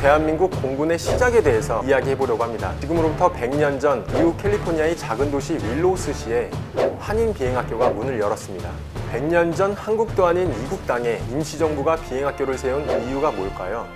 대한민국 공군의 시작에 대해서 이야기해 보려고 합니다. 지금으로부터 100년 전 미국 캘리포니아의 작은 도시 윌로우스시에 한인 비행학교가 문을 열었습니다. 100년 전 한국 도 아닌 이국 땅에 임시정부가 비행학교를 세운 이유가 뭘까요?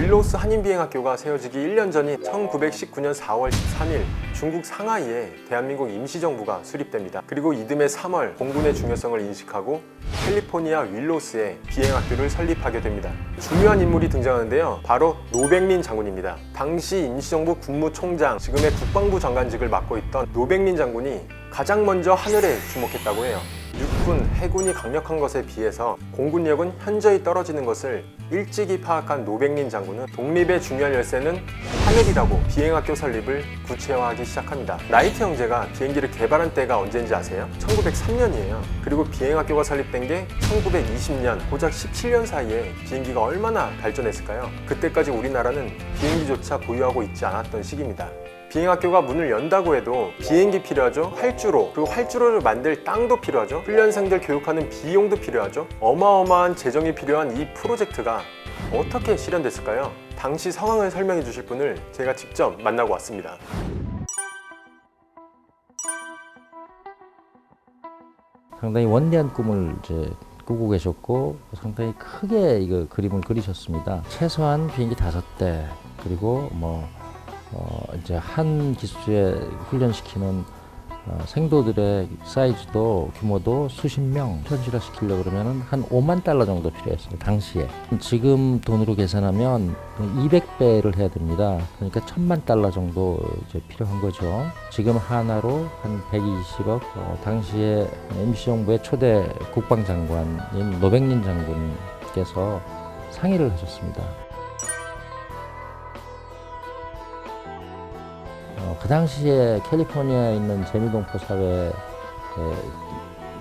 윌로우스 한인비행학교가 세워지기 1년 전인 1919년 4월 13일 중국 상하이에 대한민국 임시정부가 수립됩니다. 그리고 이듬해 3월 공군의 중요성을 인식하고 캘리포니아 윌로스에 비행학교를 설립하게 됩니다. 중요한 인물이 등장하는데요. 바로 노백린 장군입니다. 당시 임시정부 국무총장, 지금의 국방부 장관직을 맡고 있던 노백린 장군이 가장 먼저 하늘에 주목했다고 해요. 육군, 해군이 강력한 것에 비해서 공군력은 현저히 떨어지는 것을 일찍이 파악한 노백린 장군은 독립의 중요한 열쇠는 하늘이라고 비행학교 설립을 구체화하기 시작합니다. 나이트 형제가 비행기를 개발한 때가 언제인지 아세요? 1903년이에요. 그리고 비행학교가 설립된 게 1920년, 고작 17년 사이에 비행기가 얼마나 발전했을까요? 그때까지 우리나라는 비행기조차 보유하고 있지 않았던 시기입니다. 비행학교가 문을 연다고 해도 비행기 필요하죠? 활주로. 그리고 활주로를 만들 땅도 필요하죠? 훈련생들 교육하는 비용도 필요하죠? 어마어마한 재정이 필요한 이 프로젝트가 어떻게 실현됐을까요? 당시 상황을 설명해 주실 분을 제가 직접 만나고 왔습니다. 상당히 원대한 꿈을 이제 꾸고 계셨고 상당히 크게 이거 그림을 그리셨습니다. 최소한 비행기 다섯 대 그리고 뭐 어, 이제 한 기수에 훈련시키는 어, 생도들의 사이즈도 규모도 수십 명 현실화 시키려 그러면은 한 5만 달러 정도 필요했어요 당시에. 지금 돈으로 계산하면 200배를 해야 됩니다. 그러니까 1000만 달러 정도 이제 필요한 거죠. 지금 하나로 한 120억 어, 당시에 임시정부의 초대 국방장관인 노백린 장군께서 상의를 하셨습니다 어, 그 당시에 캘리포니아에 있는 재미동포 사회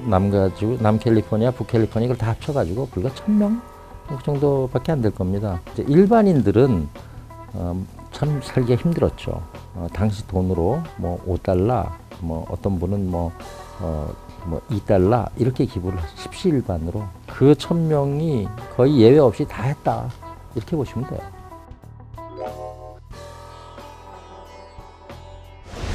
남가지고 남캘리포니아, 북캘리포니아 이걸 다 합쳐가지고 불과 천명그 정도밖에 안 될 겁니다. 이제 일반인들은 어, 참 살기가 힘들었죠. 어, 당시 돈으로 뭐 5달러, 뭐 어떤 분은 뭐 어, 뭐 2달러 이렇게 기부를 십시일반으로 그 천 명이 거의 예외 없이 다 했다 이렇게 보시면 돼요.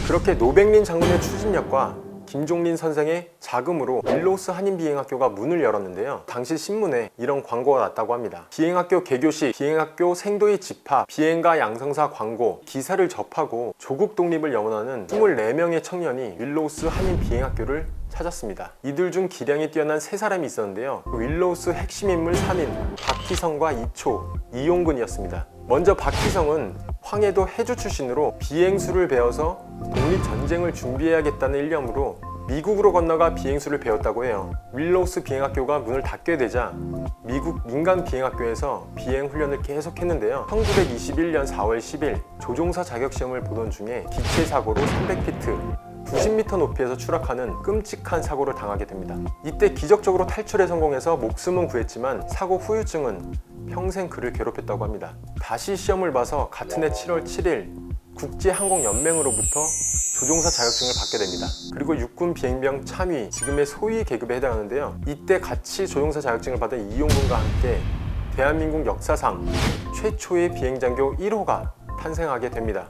그렇게 노백린 장군의 추진력과 김종린 선생의 자금으로 윌로우스 한인비행학교가 문을 열었는데요. 당시 신문에 이런 광고가 났다고 합니다. 비행학교 개교식, 비행학교 생도의 집합, 비행가 양성사 광고, 기사를 접하고 조국 독립을 영원하는 24명의 청년이 윌로우스 한인비행학교를 찾았습니다. 이들 중 기량이 뛰어난 세 사람이 있었는데요. 그 윌로우스 핵심 인물 3인 박희성과 이초, 이용근이었습니다. 먼저 박희성은 황해도 해주 출신으로 비행수를 배워서 독립전쟁을 준비해야겠다는 일념으로 미국으로 건너가 비행수를 배웠다고 해요. 윌로우스 비행학교가 문을 닫게 되자 미국 민간 비행학교에서 비행 훈련을 계속했는데요. 1921년 4월 10일 조종사 자격시험을 보던 중에 기체 사고로 300피트 90m 높이에서 추락하는 끔찍한 사고를 당하게 됩니다. 이때 기적적으로 탈출에 성공해서 목숨은 구했지만 사고 후유증은 평생 그를 괴롭혔다고 합니다. 다시 시험을 봐서 같은 해 7월 7일 국제항공연맹으로부터 조종사 자격증을 받게 됩니다. 그리고 육군 비행병 참위, 지금의 소위 계급에 해당하는데요. 이때 같이 조종사 자격증을 받은 이용군과 함께 대한민국 역사상 최초의 비행장교 1호가 탄생하게 됩니다.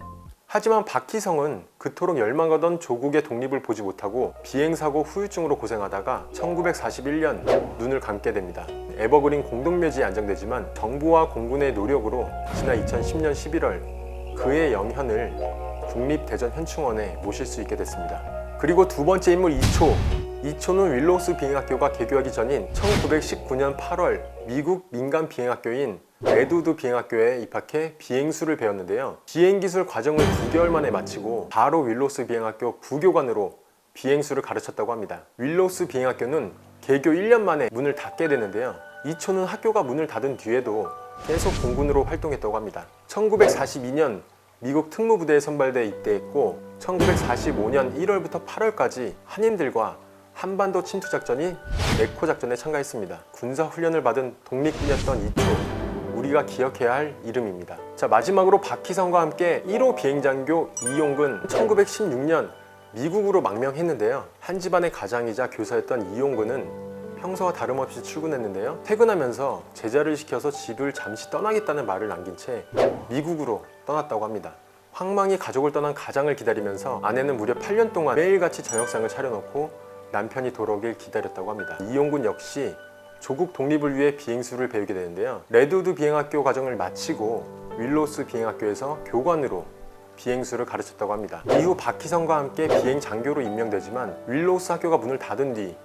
하지만 박희성은 그토록 열망하던 조국의 독립을 보지 못하고 비행사고 후유증으로 고생하다가 1941년 눈을 감게 됩니다. 에버그린 공동묘지에 안정되지만 정부와 공군의 노력으로 지난 2010년 11월 그의 영현을 국립대전 현충원에 모실 수 있게 됐습니다. 그리고 두 번째 인물 이초. 이초는 윌로우스 비행학교가 개교하기 전인 1919년 8월 미국 민간 비행학교인 레드우드 비행학교에 입학해 비행수를 배웠는데요. 비행기술 과정을 9개월 만에 마치고 바로 윌로우스 비행학교 부교관으로 비행수를 가르쳤다고 합니다. 윌로우스 비행학교는 개교 1년 만에 문을 닫게 되는데요. 이초는 학교가 문을 닫은 뒤에도 계속 공군으로 활동했다고 합니다. 1942년 미국 특무부대에 선발돼 입대했고 1945년 1월부터 8월까지 한인들과 한반도 침투 작전이 네코 작전에 참가했습니다. 군사 훈련을 받은 독립군이었던 이초 우리가 기억해야 할 이름입니다. 자 마지막으로 박희성과 함께 1호 비행장교 이용근 1916년 미국으로 망명했는데요. 한 집안의 가장이자 교사였던 이용근은 평소와 다름없이 출근했는데요. 퇴근하면서 제자를 시켜서 집을 잠시 떠나겠다는 말을 남긴 채 미국으로 떠났다고 합니다. 황망히 가족을 떠난 가장을 기다리면서 아내는 무려 8년 동안 매일같이 저녁상을 차려놓고 남편이 돌아오길 기다렸다고 합니다. 이용군 역시 조국 독립을 위해 비행수를 배우게 되는데요. 레드우드 비행학교 과정을 마치고 윌로스 비행학교에서 교관으로 비행수를 가르쳤다고 합니다. 이후 박희성과 함께 비행 장교로 임명되지만 윌로스 학교가 문을 닫은 뒤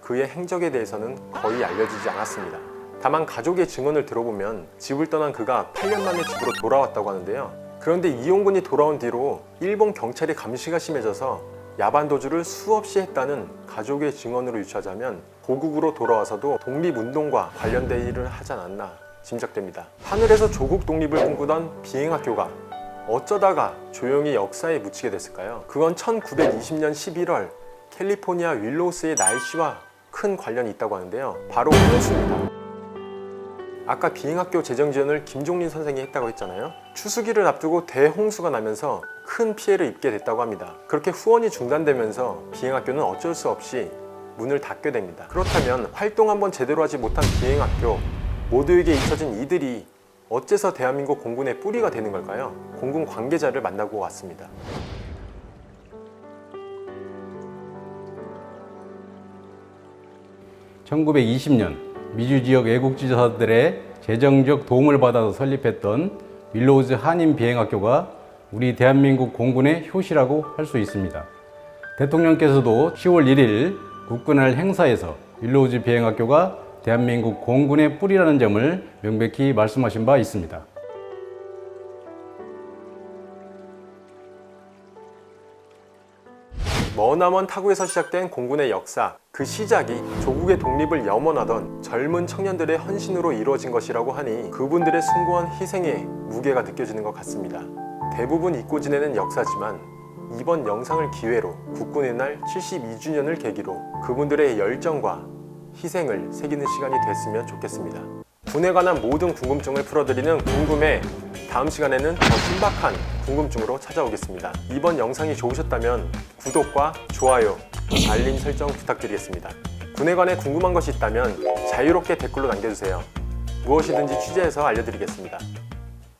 그의 행적에 대해서는 거의 알려지지 않았습니다. 다만 가족의 증언을 들어보면 집을 떠난 그가 8년 만에 집으로 돌아왔다고 하는데요. 그런데 이용군이 돌아온 뒤로 일본 경찰의 감시가 심해져서 야반 도주를 수없이 했다는 가족의 증언으로 유추하자면 고국으로 돌아와서도 독립운동과 관련된 일을 하지 않았나 짐작됩니다. 하늘에서 조국 독립을 꿈꾸던 비행학교가 어쩌다가 조용히 역사에 묻히게 됐을까요? 그건 1920년 11월 캘리포니아 윌로스의 날씨와 큰 관련이 있다고 하는데요. 바로 홍수입니다. 아까 비행학교 재정 지원을 김종린 선생이 했다고 했잖아요. 추수기를 앞두고 대홍수가 나면서 큰 피해를 입게 됐다고 합니다. 그렇게 후원이 중단되면서 비행학교는 어쩔 수 없이 문을 닫게 됩니다. 그렇다면 활동 한번 제대로 하지 못한 비행학교 모두에게 잊혀진 이들이 어째서 대한민국 공군의 뿌리가 되는 걸까요? 공군 관계자를 만나고 왔습니다. (1920년) 미주 지역 애국지도사들의 재정적 도움을 받아서 설립했던 윌로우즈 한인 비행학교가 우리 대한민국 공군의 효시라고 할 수 있습니다. 대통령께서도 10월 1일 국군할 행사에서 윌로우즈 비행학교가 대한민국 공군의 뿌리라는 점을 명백히 말씀하신 바 있습니다. 머나먼 타국에서 시작된 공군의 역사, 그 시작이 조국의 독립을 염원하던 젊은 청년들의 헌신으로 이루어진 것이라고 하니 그분들의 숭고한 희생의 무게가 느껴지는 것 같습니다. 대부분 잊고 지내는 역사지만 이번 영상을 기회로 국군의 날 72주년을 계기로 그분들의 열정과 희생을 새기는 시간이 됐으면 좋겠습니다. 군에 관한 모든 궁금증을 풀어드리는 궁금해 다음 시간에는 더 신박한 궁금증으로 찾아오겠습니다. 이번 영상이 좋으셨다면 구독과 좋아요, 알림 설정 부탁드리겠습니다. 군에 관해 궁금한 것이 있다면 자유롭게 댓글로 남겨주세요. 무엇이든지 취재해서 알려드리겠습니다.